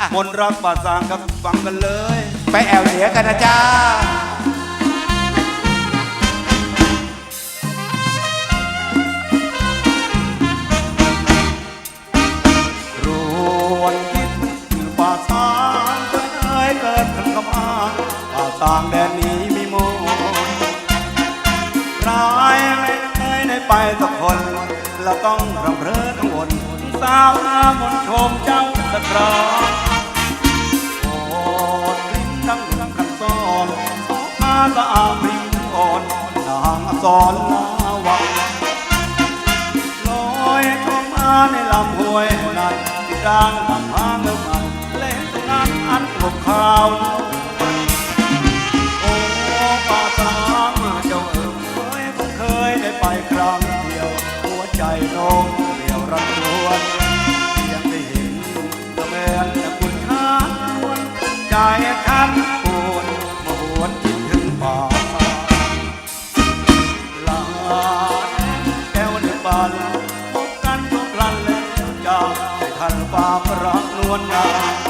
อะมนต์รักบาดสางครับฟังกันเลย ไปแอวเหนือกันนะจ้ารวนคิดป่าสางเคยเกิดขึ้นกับอาป่าสางแดนนี้มีมนต์ร้ายไม่เคยได้ไปสักคนเราต้องรำเริดทั้งวนสาวงามมนต์ชมเจ้าสักครา องอาตาอามริมอ่อนนางอสรลาวังลอยเข้ามาในลำห้วยนั้นที่กลางลำพางเมือมันเล่นตรงนั้นอันกลบข่าวเราโอ้ป่าตามเจ้าเอ๋ยเพิ่งเคยได้ไปครั้งเดียว หัวใจน้มเดียวรันรวนเพียงได้เห็นก็เมือนจะคุณค่าวนใจฉัน ฝากรักนวลงาม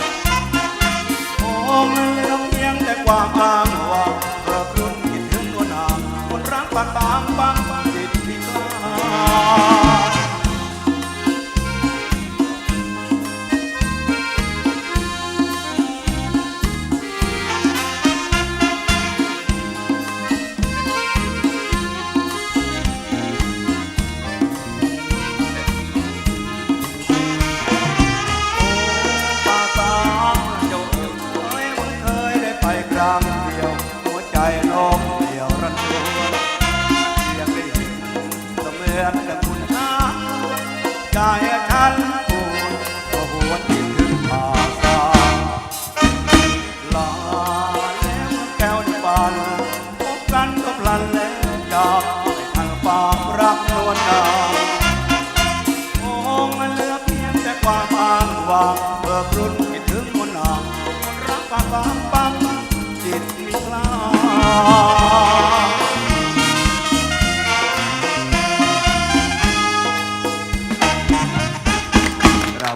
ไปครั้งเดียว หัวใจโน้มเดียวรันรวนเพียงได้เห็นเสมือนแต่คุณค่าใจฉันปูนก็หวนคิดถึงป่าสาลาแล้วแก้วในบานพบกันก็พลันแล้วจากให้ทางฟ้ารักนวลนางโอ้มันเหลือเพียงแต่ความอ้างวางเบิกรุ่นคิดถึงคนนางคนรักปากบางปัง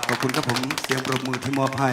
ขอบคุณครับผมเสียงปรบมือที่มอบให้